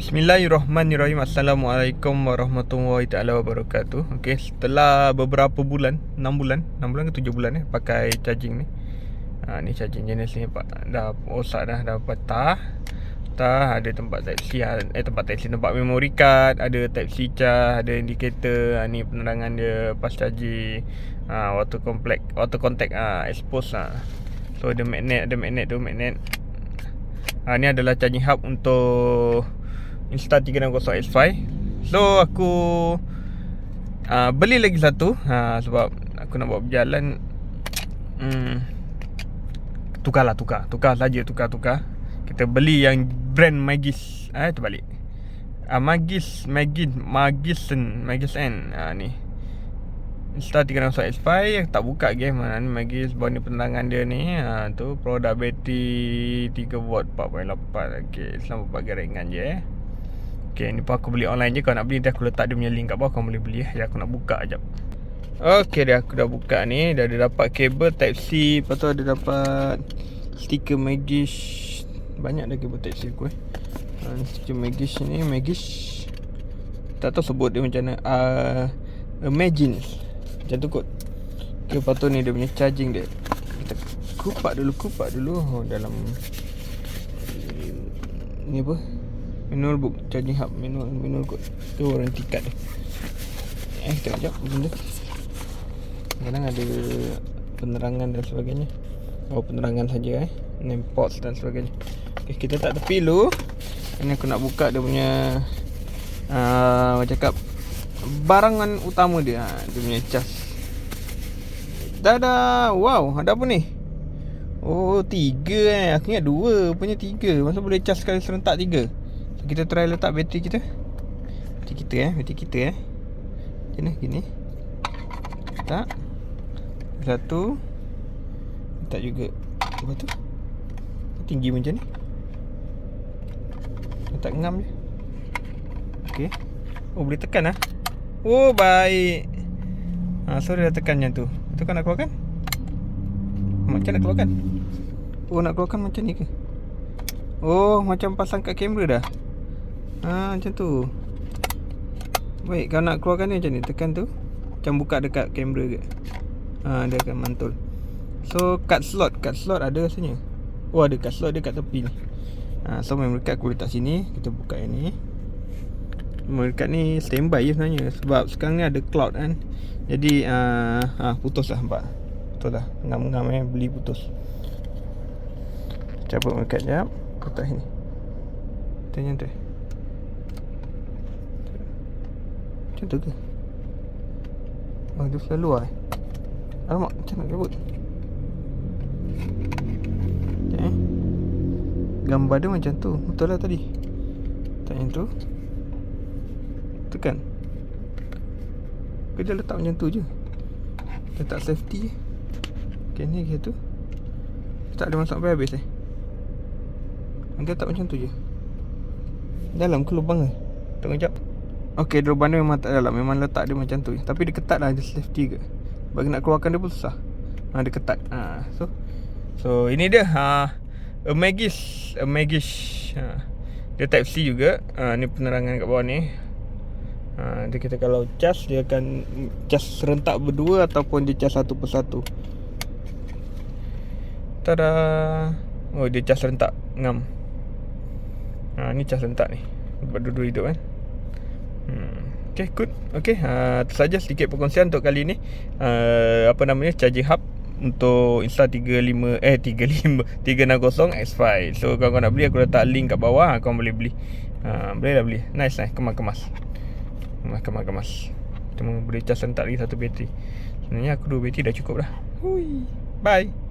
Bismillahirrahmanirrahim. Assalamualaikum warahmatullahi taala wabarakatuh. Okey, setelah beberapa bulan 6 bulan 6 bulan ke 7 bulan eh Pakai charging ni. Ha, Ni charging jenis ni pak, Dah rosak dah Dah patah. Patah Ada tempat type C Eh tempat type C Tempat memory card Ada type C charge Ada indicator. Ha, Ni penerangan dia Pas charging. Ha, Water complex Water contact ha, Expose ha. So ada magnet Ada magnet tu magnet. Ha, Ni adalah charging hub untuk Insta360 X5 So aku uh, Beli lagi satu. Uh, Sebab Aku nak buat berjalan. Hmm, Tukarlah tukar. Tukar saja tukar-tukar Kita beli yang Brand Magis. Eh terbalik uh, Magis Magis Magisen Magisen. Uh, Ni. Insta360 X5 Tak buka game. Mana ni Magis Bawa ni penerangan dia ni. Ha, Tu Produk bateri 3V 4.8 Okay Selamat pagi ringan je eh Okay ni pun aku beli online je. Kau nak beli nanti aku letak dia punya link kat bawah. Kau boleh beli Ya aku nak buka sekejap. Okay dia aku dah buka ni. Dah ada dapat kabel type C. Lepas tu ada dapat Stiker Magish. Banyak dah kabel type C aku eh. Uh, Stiker Magish ni. Magish. Tak tahu sebut dia macam mana. Uh, Imagine. Macam tu kot. Okay lepas tu ni dia punya charging dia. Kita kupak dulu Kupak dulu. Oh, Dalam Ni apa manual book. Charging hub manual manual code. Tu warranty card dia eh kita kejap. Benda kadang ada penerangan dan sebagainya. Oh penerangan saja eh. Name ports dan sebagainya. Okay, kita tak tepi dulu. Ini aku nak buka dia punya uh, cakap barangan utama dia. Ha, dia punya cas dah wow ada apa ni? Oh tiga eh. Aku ingat dua. Punya tiga. Masa boleh cas sekali serentak tiga kita try letak bateri kita. Bateri kita eh. Bateri kita eh. Macam mana? Gini. Letak. Satu. Letak juga. Apa tu? Tinggi macam ni. Letak ngam je. Okay Oh boleh tekan lah Oh baik. Ha, So dia dah tekan macam tu. Betul kan nak keluarkan? Macam nak keluarkan? Oh nak keluarkan macam ni ke? Oh macam pasang kat kamera dah Ha macam tu. Baik, kalau nak keluarkan ni macam ni, tekan tu. Macam buka dekat kamera ke. Ha dia akan mantul. So cut slot, cut slot ada rasanya. Oh ada cut slot dia kat tepi ni. Ha so memory card aku letak sini, kita buka yang ni. Memory card ni standby je sebenarnya sebab sekarang ni ada cloud kan. Jadi uh, ha putus lah nampak. Betul lah. Ngam-ngam eh beli putus. Cabut memory card jap. Letak sini. Tanya tu. Macam tu ke? Oh, dia selalu lah eh. Alamak, macam nak cabut? Okay eh. Gambar dia macam tu. Betul lah tadi. Tak yang tu. Tekan dia letak macam tu je? Letak safety. Okay ni ke tu? Tak ada masuk sampai habis eh? Dia letak macam tu je. Dalam ke lubang ke? Tengok sekejap Okay dia memang tak dalam. Memang letak dia macam tu. Tapi dia ketat lah Dia safety ke. Bagi nak keluarkan dia pun susah. Ha, Dia ketat. Ha, So So ini dia. Ha, A Magis. A Magis. Ha. Dia type C juga. Ha, Ni penerangan kat bawah ni. Ha, Dia kita kalau cas Dia akan Cas serentak berdua Ataupun dia cas satu persatu. Tada! Oh dia cas serentak. Ngam. Ha, Ni cas serentak ni. Buat dua-dua hidup kan Hmm. Okay, good. Okay, uh, itu saja sedikit perkongsian untuk kali ini. Uh, apa namanya? Charging hub untuk Insta35 eh 35 360 X5. So kalau kau nak beli aku letak link kat bawah kau boleh beli. Uh, boleh lah beli. Nice nice kemas-kemas. Kemas-kemas. Cuma boleh charge sentak lagi satu bateri. Sebenarnya aku dua bateri dah cukup dah. Hui. Bye.